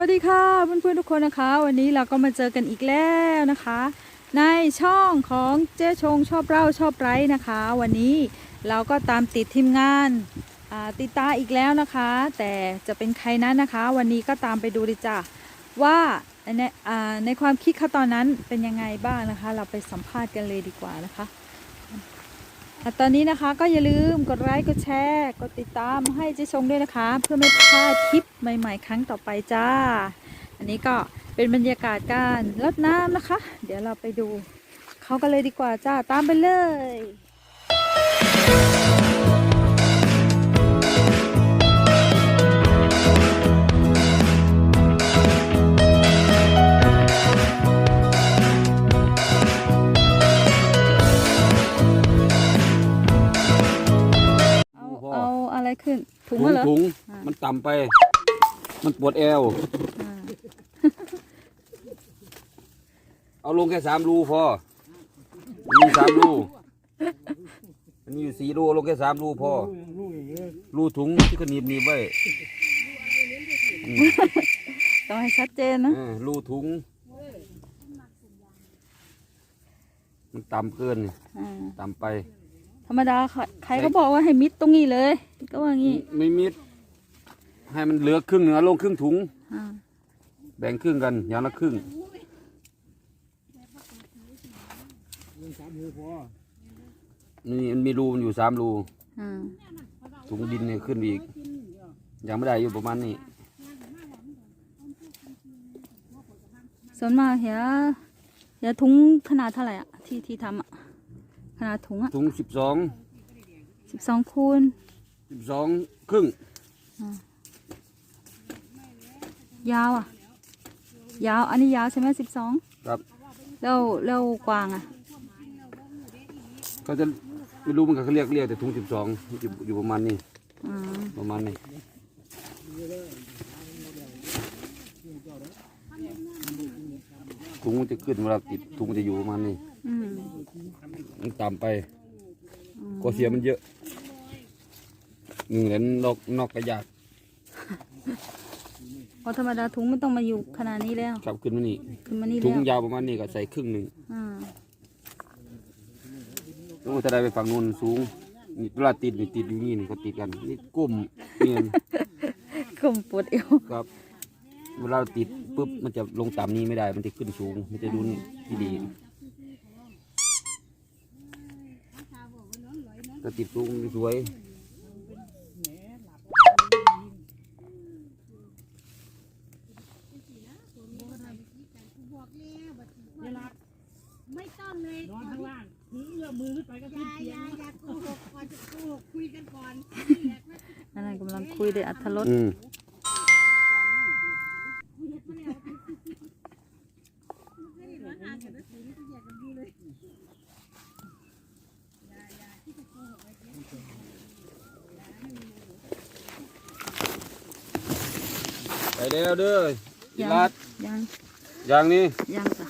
สวัสดีค่ะเพื่อนๆทุกคนนะคะ วันนี้เราก็มาเจอกันอีกแล้วนะคะ ในช่องของเจ๊ชงชอบเล่าชอบไร้นะคะ วันนี้เราก็ตามติดทีมงานติดตาอีกแล้วนะคะ แต่จะเป็นใครนั้นนะคะ วันนี้ก็ตามไปดูเลยจ้ะว่าในอ่าในความคิดเขาตอนนั้นเป็นยังไงบ้างนะคะ เราไปสัมภาษณ์กันเลยดีกว่านะคะ อ่ตอนนี้นะคะก็อย่าลืมกดไลค์กดแชร์กดติดตามให้เจ๊ชงด้วยนะคะ เพื่อไม่พลาดคลิปใหม่ ๆ ครั้งต่อไปจ้า อันนี้ก็เป็นบรรยากาศการรดน้ำนะคะ เดี๋ยวเราไปดูเขากันเลยดีกว่าจ้าตามไปเลย ขึ้น ถุงถุมางเหรอถุงอ่ามัมันต่ำไป มันปวดแอว อ่าเอาลงแค่สามรูพอมีสามรูมันมีอยู่สี่รูเอาลงแค่สามรูพอ รูถุงที่เขาหนีบหนีบไว้อืมต้องให้ชัดเจนนะ เออรูถุง มันต่ำเกินนี่อ่า ต่ำไป ธรรมดาใครใครก็บอกว่าให้มิดตรงนี้เลย ก็ว่างี้ไม่มิด ให้มันเหลือครึ่งหนึ่งเอาลงครึ่งถุง อ่าแบ่งครึ่งกันอย่างละครึ่งนี่มันมีรูมันอยู่สามรูอ่าถุงดินเนี่ยขึ้นอีก ยังไม่ได้อยู่ประมาณนี้ ส่วนมากเหียเหียถุงขนาดเท่าไหร่อะที่ที่ทำอะ ขนาดถุงอะถุงสิบสองสิบสองคูณสิบสองครึ่งยาวอะ ยาวอันนี้ยาวใช่ไหมสิบสองครับแล้วแล้วกว้างอะก็จะไม่รู้มันก็เขาเรียกเรียกแต่ถุงสิบสองอยู่อยู่ประมาณนี้อ่าประมาณนี้ถุงมันจะขึ้นเวลาติดถุงมันจะอยู่ประมาณนี้อื มมันต่ำไปก็เสียมันเยอะหนึ่งเหรียญนอกนอกกระยากเพราะธรรมดาถุงมันต้องมาอยู่ขนาดนี้แล้วครับขึ้นมานี่ขึ้นมานี่ถุแล้งวยาวประมาณนี้ก็ใส่ครึ่งหนึ่งอ่าแล้วมันจะได้ไปฝั่งนู้นสูงนี่เวลาติดนี่ติดอยู่นี่นี่ก็ติดกันนี่ก้มเนียนกลมปวดเอวครับ เวลาติดปุ๊บมันจะลงต่ำนี้ไม่ได้มันจะขึ้นสูงมันจะดูนี่ที่ดี ก็ติดสูงสวยไม่ต้องเลยนอนข้างล่างถือเอื้อมมือขึ้นไปก็อขึ้นย่าเตีอยงย่าอย่าโกหกก่อนจะโกหกคุยกันก่อนอันนั้นกำลังคุยด้วยอัธรส แล้วเด้ออียังลัดยังอย่างนี้ยังจ้ะ